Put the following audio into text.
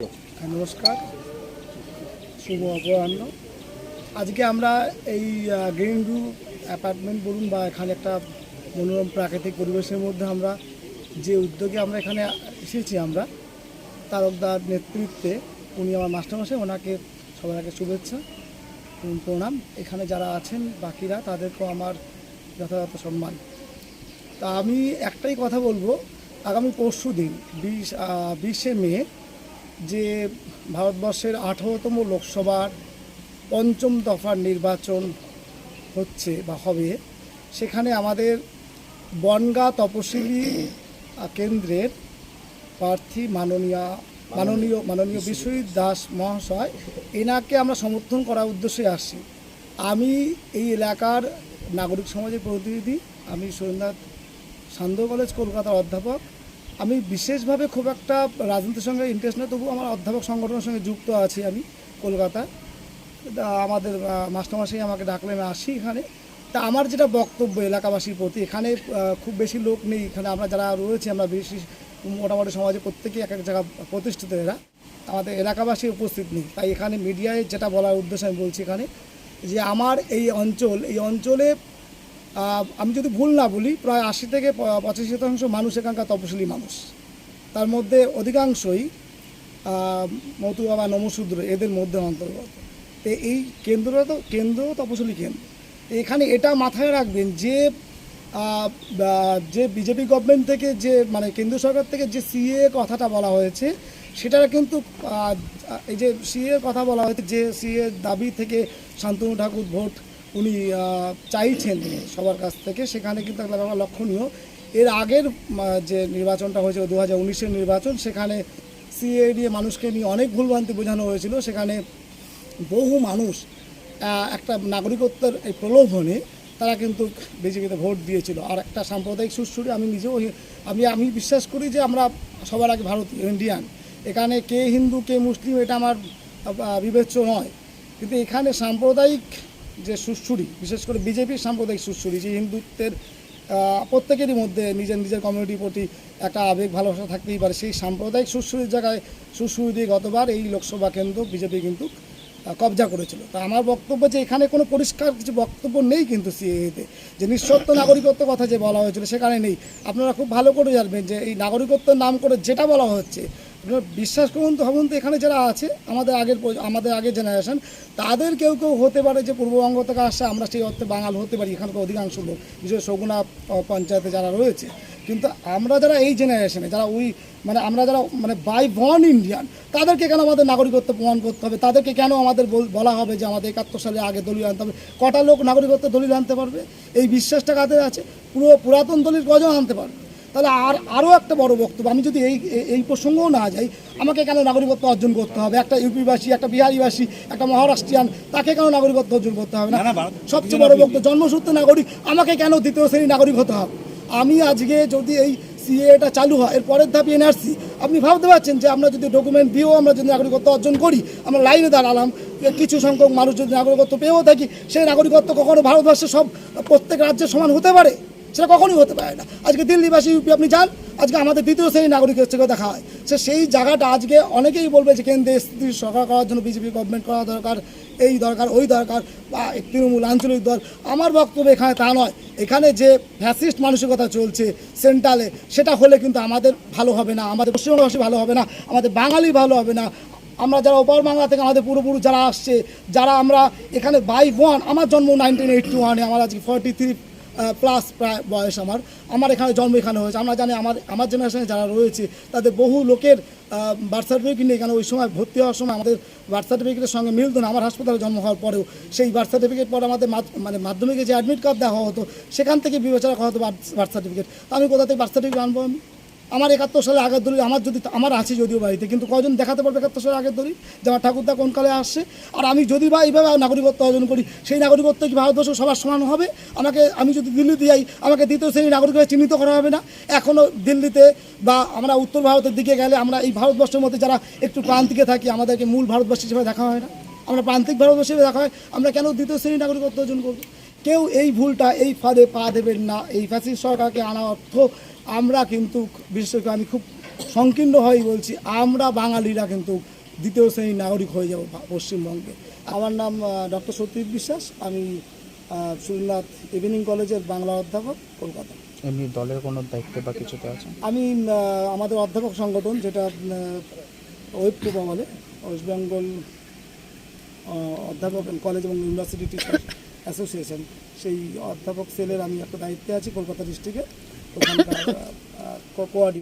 নমস্কার, শুভ অপরাহ্ন। আজকে আমরা এই গ্রিন ভিউ অ্যাপার্টমেন্ট বলুন বা এখানে একটা মনোরম প্রাকৃতিক পরিবেশের মধ্যে আমরা যে উদ্যোগে আমরা এখানে এসেছি আমরা তারকদার নেতৃত্বে উনি আমার মাস্টারমশাই, ওনাকে সবার আগে শুভেচ্ছা প্রণাম। এখানে যারা আছেন বাকিরা, তাদেরকেও আমার যথাযথ সম্মান। তা আমি একটাই কথা বলব, আগামী পরশু দিন বিশ বিশে মে যে ভারতবর্ষের আঠারোতম লোকসভার পঞ্চম দফার নির্বাচন হচ্ছে বা হবে, সেখানে আমাদের বনগা তপশিলি কেন্দ্রের প্রার্থী মাননীয় মাননীয় মাননীয় বিশ্বজিৎ দাস মহাশয়, এনাকে আমরা সমর্থন করার উদ্দেশ্যে আসছি। আমি এই এলাকার নাগরিক সমাজের প্রতিনিধি, আমি সুরেন্দ্রনাথ সান্ধ্য কলেজ কলকাতার অধ্যাপক আমি বিশেষভাবে খুব একটা রাজনীতির সঙ্গে ইন্টারেস্ট না তবু আমার অধ্যাপক সংগঠনের সঙ্গে যুক্ত আছি আমি কলকাতায় তা আমাদের আহ, মাস্টারমশাই আমাকে ডাকলে আমি আসি এখানে। তা আমার যেটা বক্তব্য এলাকাবাসীর প্রতি এখানে খুব বেশি লোক নেই। এখানে আমরা যারা রয়েছি আমরা বেশি মোটামুটি সমাজে প্রত্যেকেই এক এক জায়গা প্রতিষ্ঠিত এরা। আমাদের এলাকাবাসী উপস্থিত নেই। তাই এখানে মিডিয়ায় যেটা বলার উদ্দেশ্য আমি বলছি এখানে যে আমার এই অঞ্চল এই অঞ্চলে আমি যদি ভুল না বলি, প্রায় আশি থেকে পঁচাশি শতাংশ মানুষ এখানকার তপশিলি মানুষ। তার মধ্যে অধিকাংশই মতুয়া বা নমশূদ্র এদের মধ্যে অন্তর্গত। তো এই কেন্দ্রটা তো কেন্দ্র তপশিলি কেন্দ্র। এখানে এটা মাথায় রাখবেন যে যে বিজেপি গভর্নমেন্ট থেকে যে মানে কেন্দ্র সরকার থেকে যে সিএ কথাটা বলা হয়েছে, সেটা কিন্তু এই যে সিএ কথা বলা হয়েছে যে সিএ দাবি থেকে শান্তনু ঠাকুর ভোট উনি চাইছেন সবার কাছ থেকে। সেখানে কিন্তু একটা ব্যাপার লক্ষণীয়। এর আগের যে নির্বাচনটা হয়েছিল দু হাজার উনিশের নির্বাচন, সেখানে সিএ নিয়ে মানুষকে নিয়ে অনেক ভুলভ্রান্তি বোঝানো হয়েছিল। সেখানে বহু মানুষ একটা নাগরিকত্বের এই প্রলোভনে তারা কিন্তু বিজেপিতে ভোট দিয়েছিল। আর একটা সাম্প্রদায়িক সুশ্রুরি আমি নিজেও আমি আমি বিশ্বাস করি যে আমরা সবার আগে ভারতীয় ইন্ডিয়ান। এখানে কে হিন্দু, কে মুসলিম, এটা আমার বিবেচ্য নয়। কিন্তু এখানে সাম্প্রদায়িক যে সুশ্রুরি বিশেষ করে বিজেপির সাম্প্রদায়িক সুশ্রুরি যে হিন্দুত্বের প্রত্যেকেরই মধ্যে নিজের নিজের কমিউনিটির প্রতি একটা আবেগ, ভালোবাসা থাকতেই পারে। সেই সাম্প্রদায়িক সুশ্রুরির জায়গায় সুশ্রুরি দিয়ে গতবার এই লোকসভা কেন্দ্র বিজেপি কিন্তু কবজা করেছিল। তা আমার বক্তব্য যে এখানে কোনো পরিষ্কার কিছু বক্তব্য নেই কিন্তু সিএতে যে নিঃশর্ত নাগরিকত্ব কথা যে বলা হয়েছিল সেখানে নেই। আপনারা খুব ভালো করে জানবেন যে এই নাগরিকত্বের নাম করে যেটা বলা হচ্ছে বিশ্বাস করুন তো ভাবুন তো, এখানে যারা আছে, আমাদের আগের আমাদের আগের জেনারেশন তাদের কেউ কেউ হতে পারে যে পূর্ববঙ্গ থেকে আসছে, আমরা সেই অর্থে বাঙাল হতে পারি, এখানকার অধিকাংশ লোক, বিশেষ সগুনা পঞ্চায়েতে যারা রয়েছে। কিন্তু আমরা যারা এই জেনারেশনে যারা ওই মানে আমরা যারা মানে বাই বর্ন ইন্ডিয়ান তাদেরকে কেন আমাদের নাগরিকত্ব প্রমাণ করতে হবে? তাদেরকে কেন আমাদের বলা হবে যে আমাদের একাত্তর সালে আগে দলিল আনতে হবে? কটা লোক নাগরিকত্ব দলিল আনতে পারবে? এই বিশ্বাসটা কাদের আছে? পুরো পুরাতন দলিল কজন আনতে পারবে? তাহলে আর আরও একটা বড় বক্তব্য আমি যদি এই এই- প্রসঙ্গও না যাই আমাকে কেন নাগরিকত্ব অর্জন করতে হবে? একটা ইউপিবাসী একটা বিহারিবাসী একটা মহারাষ্ট্রিয়ান তাকে কেন নাগরিকত্ব অর্জন করতে হবে না? সবচেয়ে বড় বক্তব্য জন্মসূত্রে নাগরিক আমাকে কেন দ্বিতীয় শ্রেণি নাগরিক হতে হবে? আমি আজকে যদি এই সিএটা চালু হয় এর পরের ধাপে এনআরসি আপনি ভাবতে পারছেন যে আমরা যদি ডকুমেন্ট দিয়েও আমরা যদি নাগরিকত্ব অর্জন করি আমরা লাইনে দাঁড়ালাম কিছু সংখ্যক মানুষ যদি নাগরিকত্ব পেয়েও থাকি সেই নাগরিকত্ব কখনো ভারতবর্ষের সব প্রত্যেক রাজ্যের সমান হতে পারে? সেটা কখনোই হতে পারে না। আজকে দিল্লিবাসী, ইউপি, আপনি যান, আজকে আমাদের দ্বিতীয় শ্রেণি নাগরিকের থেকে দেখা হয় সে সেই জায়গাটা আজকে অনেকেই বলবে যে কেন্দ্রে স্থিতি সরকার করার জন্য বিজেপি গভর্নমেন্ট করা দরকার, এই দরকার, ওই দরকার, বা তৃণমূল আঞ্চলিক দল। আমার বক্তব্য এখানে তা নয়। এখানে যে ফ্যাসিস্ট মানসিকতা চলছে সেন্ট্রালে সেটা হলে কিন্তু আমাদের ভালো হবে না, আমাদের পশ্চিমবঙ্গবাসী ভালো হবে না, আমাদের বাঙালি ভালো হবে না। আমরা যারা ওপার বাংলা থেকে আমাদের পূর্বপুরুষ যারা আসছে, যারা আমরা এখানে বাই ওয়ান আমার জন্ম নাইনটিন এইটটি ওয়ানে আমার আজকে ফর্টি থ্রি প্লাস প্রায় বয়স আমার। আমার এখানে জন্ম এখানে হয়েছে। আমরা জানি আমার আমার জেনারেশনে যারা রয়েছে, তাদের বহু লোকের বার্থ সার্টিফিকেট নিয়ে কেন ওই সময় ভর্তি হওয়ার সময় আমাদের বার্থ সার্টিফিকেটের সঙ্গে মিলত না। আমার হাসপাতালে জন্ম হওয়ার পরেও সেই বার্থ সার্টিফিকেট পরে আমাদের মানে মাধ্যমিকে যে অ্যাডমিট কার্ড দেওয়া হতো, সেখান থেকে বিবেচনা করা হতো বার্থ সার্টিফিকেট আমি কোথা থেকে বার্থ সার্টিফিকেট আনব আমি? আমার একাত্তর সালে আগের দলিল, আমার যদি আমার আছে যদিও বাড়িতে, কিন্তু কজন দেখাতে পারবে একাত্তর সালে আগের দলিল? যে আমার ঠাকুরদা কোন কালে আসছে? আর আমি যদি বা এইভাবে নাগরিকত্ব অর্জন করি, সেই নাগরিকত্ব কি ভারতবর্ষ সবার সমান হবে? আমাকে, আমি যদি দিল্লিতে যাই, আমাকে দ্বিতীয় শ্রেণির নাগরিক চিহ্নিত করা হবে না? এখনও দিল্লিতে বা আমরা উত্তর ভারতের দিকে গেলে আমরা এই ভারতবর্ষের মধ্যে যারা একটু প্রান্তিকে থাকি, আমাদেরকে মূল ভারতবর্ষ হিসেবে দেখা হয় না। আমরা প্রান্তিক ভারতবর্ষ হিসেবে দেখা হয়, আমরা কেন দ্বিতীয় শ্রেণির নাগরিকত্ব অর্জন করব? কেউ এই ভুলটা এই ফাঁদে পা দেবেন না। এই ফ্যাসিস্ট সরকারকে আনা অর্থ আমরা কিন্তু বিশেষ করে আমি খুব সংকীর্ণ হয় বলছি আমরা বাঙালিরা কিন্তু দ্বিতীয় শ্রেণির নাগরিক হয়ে যাব পশ্চিমবঙ্গে। আমার নাম ডক্টর সত্যজিৎ বিশ্বাস আমি সুরনাথ ইভিনিং কলেজের বাংলা অধ্যাপক কলকাতা। এমনি দলের কোনো দায়িত্ব বা কিছুতে আছে আমি আমাদের অধ্যাপক সংগঠন যেটা ওয়েব প্রভা বলে ওয়েস্ট বেঙ্গল অধ্যাপক কলেজ এবং ইউনিভার্সিটি টিচার অ্যাসোসিয়েশন। সেই অধ্যাপক সেলের আমি একটা দায়িত্বে আছি কলকাতা ডিস্ট্রিক্টে। ওখানকার